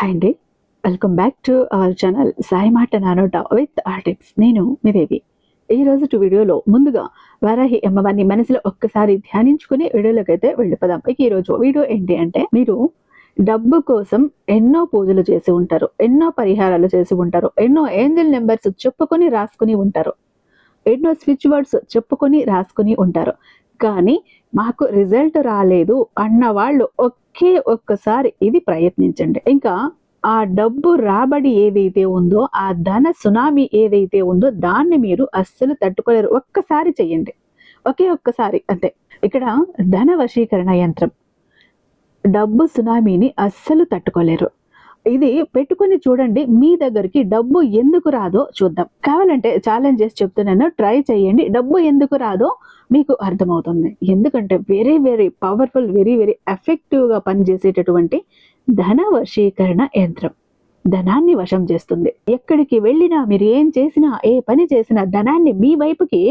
Hi అండి. Welcome back to our channel Sai మాట నానోట విత్ ఆర్ టిప్స్ నేను మీ దేవి ఈ రోజు వీడియోలో ముందుగా వారాహి అమ్మవారిని మనసులో ఒక్కసారి ధ్యానించుకుని వీడియోలోకి అయితే వెళ్ళిపోదాం. ఇక ఈ రోజు వీడియో ఏంటి అంటే మీరు డబ్బు కోసం ఎన్నో పూజలు చేసి ఉంటారు ఎన్నో పరిహారాలు చేసి ఉంటారు ఎన్నో ఏంజల్ నెంబర్స్ చెప్పుకొని రాసుకుని ఉంటారు. ఎన్నో స్విచ్ వర్డ్స్ చెప్పుకొని రాసుకుని ఉంటారు. కానీ మాకు రిజల్ట్ రాలేదు అన్న వాళ్ళు ఒకే ఒక్కసారి ఇది ప్రయత్నించండి. ఇంకా ఆ డబ్బు రాబడి ఏదైతే ఉందో ఆ ధన సునామీ ఏదైతే ఉందో దాన్ని మీరు అస్సలు తట్టుకోలేరు. ఒక్కసారి చెయ్యండి. ఒకే ఒక్కసారి అంతే. ఇక్కడ ధన వశీకరణ యంత్రం. డబ్బు సునామీని అస్సలు తట్టుకోలేరు. ఇది పెట్టుకుని చూడండి మీ దగ్గరికి డబ్బు ఎందుకు రాదో చూద్దాం. కావాలంటే ఛాలెంజ్ చేసి చెప్తున్నాను ట్రై చేయండి డబ్బు ఎందుకు రాదో మీకు అర్థమవుతుంది. ఎందుకంటే very very powerful very very ఎఫెక్టివ్గా పనిచేసేటటువంటి ధన వశీకరణ యంత్రం. ధనాన్ని వశం చేస్తుంది. ఎక్కడికి వెళ్ళినా మీరు ఏం చేసినా ఏ పని చేసినా ధనాన్ని మీ వైపుకి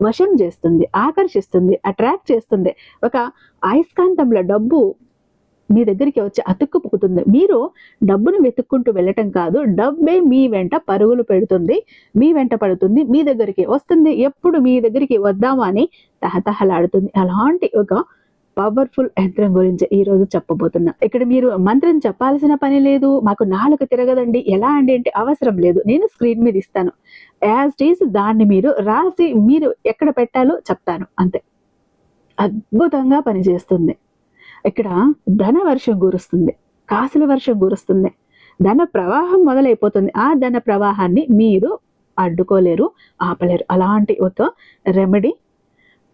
వశం చేస్తుంది ఆకర్షిస్తుంది అట్రాక్ట్ చేస్తుంది. ఒక అయస్కాంతంలో డబ్బు మీ దగ్గరికి వచ్చి అతుక్కుపుకుతుంది మీరు డబ్బును వెతుక్కుంటూ వెళ్ళటం కాదు డబ్బే మీ వెంట పరుగులు పెడుతుంది. మీ వెంట పడుతుంది మీ దగ్గరికి వస్తుంది. ఎప్పుడు మీ దగ్గరికి వద్దామా అని తహతహలాడుతుంది. అలాంటి ఒక పవర్ఫుల్ యంత్రం గురించి ఈ రోజు చెప్పబోతున్నా. ఇక్కడ మీరు మంత్రం చెప్పాల్సిన పని లేదు మాకు నాలుగు తిరగదండి. ఎలా అండి అంటే అవసరం లేదు. నేను స్క్రీన్ మీద ఇస్తాను. యాజ్ టీస్ దాన్ని మీరు రాసి మీరు ఎక్కడ పెట్టాలో చెప్తాను. అంతే. అద్భుతంగా పనిచేస్తుంది. ఇక్కడ ధన వర్షం కురుస్తుంది కాసుల వర్షం కురుస్తుంది. ధన ప్రవాహం మొదలైపోతుంది. ఆ ధన ప్రవాహాన్ని మీరు అడ్డుకోలేరు ఆపలేరు. అలాంటి ఒక రెమెడీ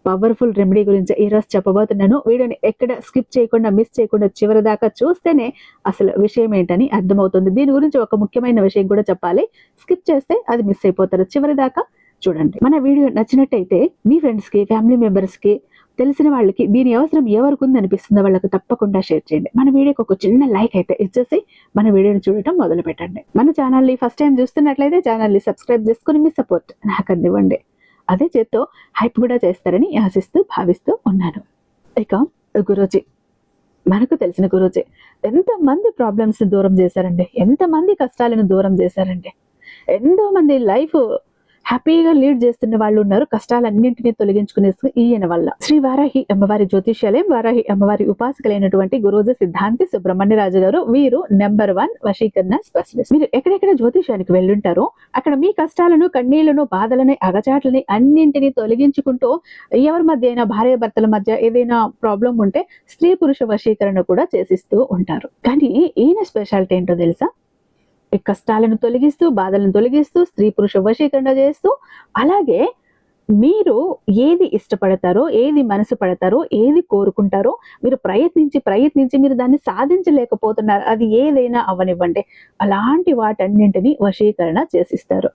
పవర్ఫుల్ రెమెడీ గురించి ఈరోజు చెప్పబోతున్నాను. వీడియోని ఎక్కడ స్కిప్ చేయకుండా మిస్ చేయకుండా చివరి దాకా చూస్తేనే అసలు విషయం ఏంటని అర్థమవుతుంది. దీని గురించి ఒక ముఖ్యమైన విషయం కూడా చెప్పాలి. స్కిప్ చేస్తే అది మిస్ అయిపోతారు. చివరి దాకా చూడండి. మన వీడియో నచ్చినట్టయితే మీ ఫ్రెండ్స్కి ఫ్యామిలీ మెంబర్స్కి తెలిసిన వాళ్ళకి దీని అవసరం ఎవరికి ఉంది అనిపిస్తుందో వాళ్ళకి తప్పకుండా షేర్ చేయండి. మన వీడియోకి ఒక చిన్న లైక్ అయితే ఇచ్చేసి మన వీడియోని చూడటం మొదలు పెట్టండి మన ఛానల్ని ఫస్ట్ టైం చూస్తున్నట్లయితే ఛానల్ని సబ్స్క్రైబ్ చేసుకుని మీ సపోర్ట్ నాకు అందివ్వండి. అదే చేత్తో హైప్ కూడా చేస్తారని ఆశిస్తూ భావిస్తూ ఉన్నాను. ఇక గురూజీ. మనకు తెలిసిన గురూజీ. ఎంతమంది ప్రాబ్లమ్స్ దూరం చేశారండి? ఎంతమంది కష్టాలను దూరం చేశారండి? ఎంతో మంది లైఫ్ హ్యాపీగా లీడ్ చేస్తున్న వాళ్ళు ఉన్నారు కష్టాలన్నింటినీ తొలగించుకునే ఈయన వల్ల. శ్రీ వారాహి అమ్మవారి జ్యోతిష్యాలయం వారాహి అమ్మవారి ఉపాసకులైనటువంటి గురూజీ సిద్ధాంతి సుబ్రహ్మణ్యరాజు గారు వీరు నెంబర్ వన్ వశీకరణ స్పెషలిస్ట్. మీరు ఎక్కడెక్కడ జ్యోతిష్యానికి వెళ్ళుంటారో అక్కడ మీ కష్టాలను కన్నీళ్ళను బాధలని అగచాట్లని అన్నింటినీ తొలగించుకుంటూ ఎవరి మధ్య అయినా భార్య భర్తల మధ్య ఏదైనా ప్రాబ్లం ఉంటే స్త్రీ పురుష వశీకరణ కూడా చేసిస్తూ ఉంటారు. కానీ ఈయన స్పెషాలిటీ ఏంటో తెలుసా? కష్టాలను తొలగిస్తూ బాధలను తొలగిస్తూ స్త్రీ పురుష వశీకరణ చేస్తూ అలాగే మీరు ఏది ఇష్టపడతారో ఏది మనసు పడతారో ఏది కోరుకుంటారో మీరు ప్రయత్నించి ప్రయత్నించి మీరు దాన్ని సాధించలేకపోతున్నారు. అది ఏదైనా అవనివ్వండి. అలాంటి వాటన్నింటినీ వశీకరణ చేసిస్తారు.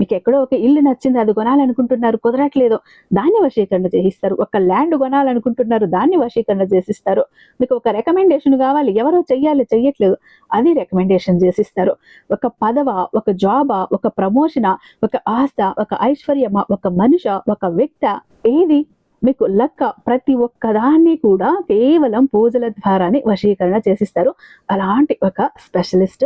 మీకు ఎక్కడో ఒక ఇల్లు నచ్చింది అది కొనాలనుకుంటున్నారు కుదరట్లేదు దాన్ని వశీకరణ చేయిస్తారు. ఒక ల్యాండ్ కొనాలనుకుంటున్నారు దాన్ని వశీకరణ చేసిస్తారు. మీకు ఒక రికమెండేషన్ కావాలి ఎవరో చెయ్యాలి చెయ్యట్లేదు అది రికమెండేషన్ చేసిస్తారు. ఒక పదవ ఒక జాబా ఒక ప్రమోషనా ఒక ఆస్త ఒక ఐశ్వర్యమా ఒక మనిష ఒక వ్యక్త ఏది మీకు లక్క ప్రతి ఒక్కదాన్ని కూడా కేవలం పూజల ద్వారానే వశీకరణ చేసిస్తారు. అలాంటి ఒక స్పెషలిస్ట్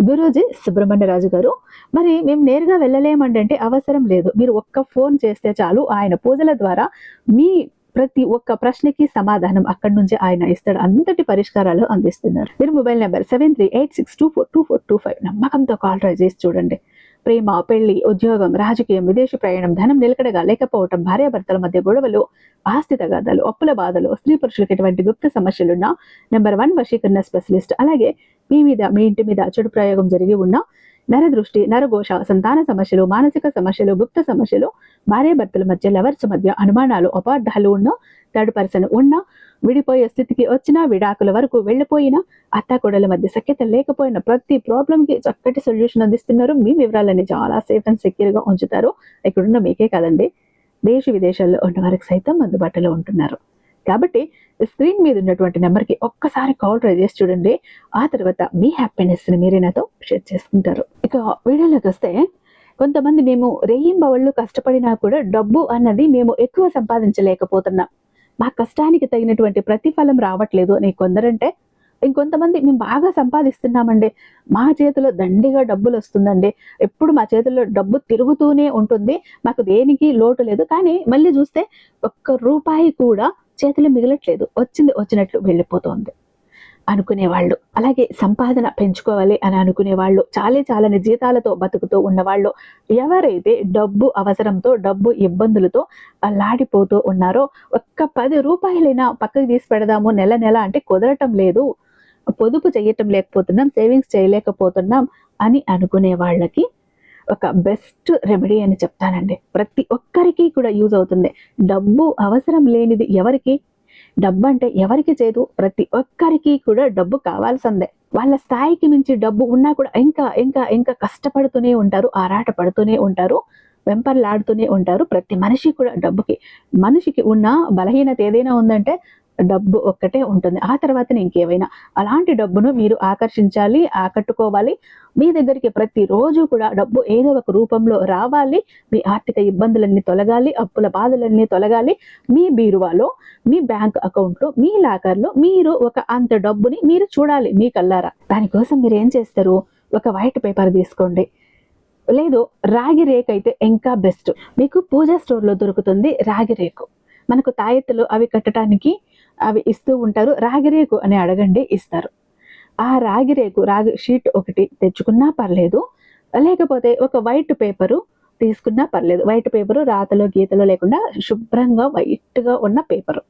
గురూజీ సుబ్రహ్మణ్యరాజు గారు మరి మేము నేరుగా వెళ్ళలేమంటే అంటే అవసరం లేదు. మీరు ఒక్క ఫోన్ చేస్తే చాలు. ఆయన పూజల ద్వారా మీ ప్రతి ఒక్క ప్రశ్నకి సమాధానం అక్కడి నుంచి ఆయన ఇస్తాడు. అంతటి పరిష్కారాలు అందిస్తున్నారు. మీరు mobile number seven three eight six two four two four two five నమ్మకంతో కాల్ ట్రై చేసి చూడండి. ప్రేమ పెళ్ళి ఉద్యోగం రాజకీయం విదేశీ ప్రయాణం ధనం నిలకడగా లేకపోవటం భార్యాభర్తల మధ్య గొడవలు ఆస్తి తగాదాలు అప్పుల బాధలు స్త్రీ పురుషులకు ఎటువంటి గుప్త సమస్యలున్నా నెంబర్ వన్ వశీకరణ స్పెషలిస్ట్ అలాగే మీ మీద మీ ఇంటి మీద చెడు ప్రయోగం జరిగి ఉన్న నరదృష్టి నరఘోష సంతాన సమస్యలు మానసిక సమస్యలు గుప్త సమస్యలు భార్యాభర్తల మధ్య లవర్స్ మధ్య అనుమానాలు అపార్థాలు ఉన్న థర్డ్ పర్సన్ ఉన్న విడిపోయే స్థితికి వచ్చిన విడాకుల వరకు వెళ్ళిపోయిన అత్తాకోడల మధ్య సఖ్యత లేకపోయినా ప్రతి ప్రాబ్లం కి చక్కటి సొల్యూషన్ అందిస్తున్నారు. మీ వివరాలన్నీ చాలా సేఫ్ అండ్ సెక్యూర్గా ఉంచుతారు. ఇక్కడున్న మీకే కాదండి. దేశ విదేశాల్లో ఉన్న వారికి సైతం అందుబాటులో ఉంటున్నారు. కాబట్టి స్క్రీన్ మీద ఉన్నటువంటి నెంబర్కి ఒక్కసారి కాల్ ట్రై చేసి చూడండి. ఆ తర్వాత మీ హ్యాపీనెస్ని మీరే నాతో షేర్ చేసుకుంటారు. ఇక వీడియోలోకి వస్తే కొంతమంది మేము రేయింబవళ్ళు కష్టపడినా కూడా డబ్బు అన్నది మేము ఎక్కువ సంపాదించలేకపోతున్నాం. మా కష్టానికి తగినటువంటి ప్రతిఫలం రావట్లేదు అని కొందరంటే ఇంకొంతమంది మేము బాగా సంపాదిస్తున్నామండి. మా చేతిలో దండిగా డబ్బులు వస్తుందండి. ఎప్పుడు మా చేతిలో డబ్బు తిరుగుతూనే ఉంటుంది. మాకు దేనికి లోటు లేదు. కానీ మళ్ళీ చూస్తే ఒక్క రూపాయి కూడా చేతిలో మిగలట్లేదు. వచ్చింది వచ్చినట్లు వెళ్ళిపోతుంది అనుకునేవాళ్ళు. అలాగే సంపాదన పెంచుకోవాలి అని అనుకునేవాళ్ళు. చాలే చాలని జీతాలతో బతుకుతూ ఉన్నవాళ్ళు. ఎవరైతే డబ్బు అవసరంతో డబ్బు ఇబ్బందులతో లాడిపోతూ ఉన్నారో ఒక్క పది రూపాయలైనా పక్కకి తీసి పెడదాము. నెల నెల అంటే కుదరటం లేదు. పొదుపు చేయటం లేకపోతున్నాం. సేవింగ్స్ చేయలేకపోతున్నాం అని అనుకునే వాళ్ళకి ఒక బెస్ట్ రెమెడీ అని చెప్తానండి. ప్రతి ఒక్కరికి కూడా యూజ్ అవుతుంది. డబ్బు అవసరం లేనిది ఎవరికి? డబ్బు అంటే ఎవరికి చేదు? ప్రతి ఒక్కరికి కూడా డబ్బు కావాల్సిందే. వాళ్ళ స్థాయికి మించి డబ్బు ఉన్నా కూడా ఇంకా ఇంకా ఇంకా కష్టపడుతూనే ఉంటారు ఆరాట పడుతూనే ఉంటారు వెంపర్లాడుతూనే ఉంటారు. ప్రతి మనిషి కూడా డబ్బుకి మనిషికి ఉన్న బలహీనత ఏదైనా ఉందంటే డబ్బు ఒక్కటే ఉంటుంది. ఆ తర్వాత ఇంకేమైనా అలాంటి డబ్బును మీరు ఆకర్షించాలి ఆకట్టుకోవాలి. మీ దగ్గరికి ప్రతిరోజు కూడా డబ్బు ఏదో ఒక రూపంలో రావాలి. మీ ఆర్థిక ఇబ్బందులన్నీ తొలగాలి అప్పుల బాధలన్నీ తొలగాలి. మీ బీరువాలో మీ బ్యాంక్ అకౌంట్లో మీ లాకర్లో మీరు ఒక అంత డబ్బుని మీరు చూడాలి మీ కల్లారా దానికోసం మీరు ఏం చేస్తారు? ఒక వైట్ పేపర్ తీసుకోండి. లేదు రాగి రేక్ అయితే ఇంకా బెస్ట్. మీకు పూజా స్టోర్లో దొరుకుతుంది రాగి రేకు. మనకు తాయెత్తులు అవి కట్టడానికి అవి ఇస్తూ ఉంటారు. రాగి రేకు అని అడగండి ఇస్తారు. ఆ రాగి రేకు రాగి షీట్ ఒకటి తెచ్చుకున్నా పర్లేదు. లేకపోతే ఒక వైట్ పేపరు తీసుకున్నా పర్లేదు. వైట్ పేపరు రాతలో గీతలో లేకుండా శుభ్రంగా వైట్గా ఉన్న పేపరు.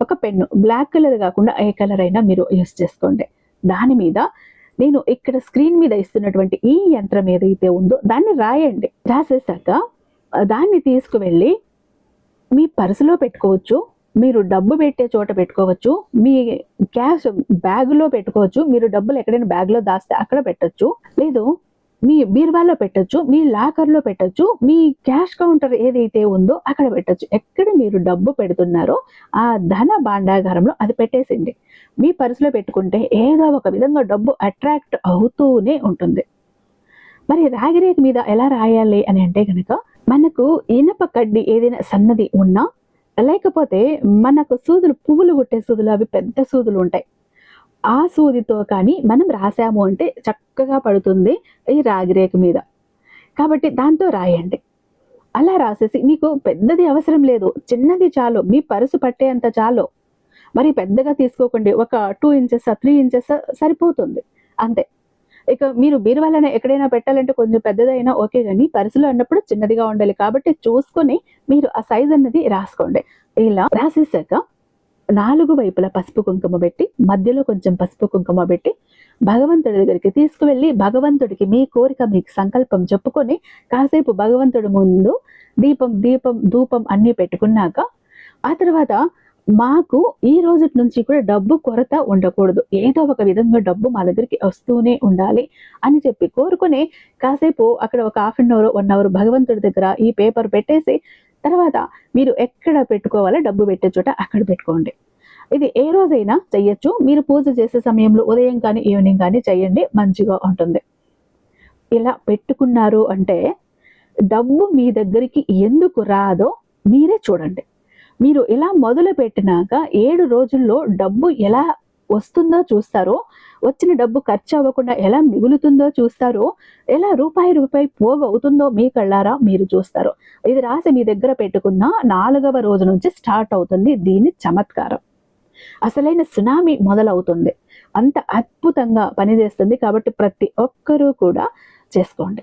ఒక పెన్ను బ్లాక్ కలర్ కాకుండా ఏ కలర్ అయినా మీరు యూస్ చేసుకోండి. దాని మీద నేను ఇక్కడ స్క్రీన్ మీద ఇస్తున్నటువంటి ఈ యంత్రం ఏదైతే ఉందో దాన్ని రాయండి. రాసేసాక దాన్ని తీసుకువెళ్ళి మీ పర్సులో పెట్టుకోవచ్చు. మీరు డబ్బు పెట్టే చోట పెట్టుకోవచ్చు. మీ క్యాష్ బ్యాగులో పెట్టుకోవచ్చు. మీరు డబ్బులు ఎక్కడైనా బ్యాగ్లో దాస్తే అక్కడ పెట్టొచ్చు. లేదు మీ బీర్వాలో పెట్టొచ్చు మీ లాకర్లో పెట్టచ్చు మీ క్యాష్ కౌంటర్ ఏదైతే ఉందో అక్కడ పెట్టచ్చు. ఎక్కడ మీరు డబ్బు పెడుతున్నారో ఆ ధన భాండాగారంలో అది పెట్టేసింది. మీ పర్సులో పెట్టుకుంటే ఏదో ఒక విధంగా డబ్బు అట్రాక్ట్ అవుతూనే ఉంటుంది. మరి రాగిరేఖ మీద ఎలా రాయాలి అని అంటే కనుక మనకు ఇనప కడ్డి ఏదైనా సన్నది ఉన్నా లేకపోతే మనకు సూదులు పువ్వులు కుట్టే సూదులు అవి పెద్ద సూదులు ఉంటాయి. ఆ సూదితో కానీ మనం రాసాము అంటే చక్కగా పడుతుంది ఈ రాగిరేఖ మీద. కాబట్టి దాంతో రాయండి. అలా రాసేసి మీకు పెద్దది అవసరం లేదు. చిన్నది చాలు. మీ పరుసు పట్టేంత చాలు. మరి పెద్దగా తీసుకోకండి. ఒక టూ ఇంచెస్ త్రీ ఇంచెస్ సరిపోతుంది. అంతే. ఇక మీరు బీరువాలనే ఎక్కడైనా పెట్టాలంటే కొంచెం పెద్దదైనా ఓకే కానీ పరుసులో అన్నప్పుడు చిన్నదిగా ఉండాలి కాబట్టి చూసుకొని మీరు ఆ సైజ్ అన్నది రాసుకోండి. ఇలా రాసేసాక నాలుగు వైపులా పసుపు కుంకుమ పెట్టి మధ్యలో కొంచెం పసుపు కుంకుమ పెట్టి భగవంతుడి దగ్గరికి తీసుకువెళ్ళి భగవంతుడికి మీ కోరిక మీకు సంకల్పం చెప్పుకొని కాసేపు భగవంతుడి ముందు దీపం దీపం ధూపం అన్నీ పెట్టుకున్నాక ఆ తర్వాత మాకు ఈ రోజు నుంచి కూడా డబ్బు కొరత ఉండకూడదు. ఏదో ఒక విధంగా డబ్బు మా దగ్గరికి వస్తూనే ఉండాలి అని చెప్పి కోరుకుని కాసేపు అక్కడ ఒక half an hour one hour భగవంతుడి దగ్గర ఈ పేపర్ పెట్టేసి తర్వాత మీరు ఎక్కడ పెట్టుకోవాలో డబ్బు పెట్టే చోట అక్కడ పెట్టుకోండి. ఇది ఏ రోజైనా చెయ్యొచ్చు. మీరు పూజ చేసే సమయంలో ఉదయం కానీ ఈవినింగ్ కానీ చేయండి మంచిగా ఉంటుంది. ఇలా పెట్టుకున్నారు అంటే డబ్బు మీ దగ్గరికి ఎందుకు రాదో మీరే చూడండి. మీరు ఇలా మొదలు పెట్టినాక ఏడు రోజుల్లో డబ్బు ఎలా వస్తుందో చూస్తారో వచ్చిన డబ్బు ఖర్చు అవ్వకుండా ఎలా మిగులుతుందో చూస్తారో ఎలా రూపాయి రూపాయి పోగు అవుతుందో మీ కళ్ళారా మీరు చూస్తారు. ఇది రాసి మీ దగ్గర పెట్టుకున్న నాలుగవ రోజు నుంచి స్టార్ట్ అవుతుంది దీని చమత్కారం. అసలైన సునామీ మొదలవుతుంది. అంత అద్భుతంగా పనిచేస్తుంది కాబట్టి ప్రతి ఒక్కరూ కూడా చేసుకోండి.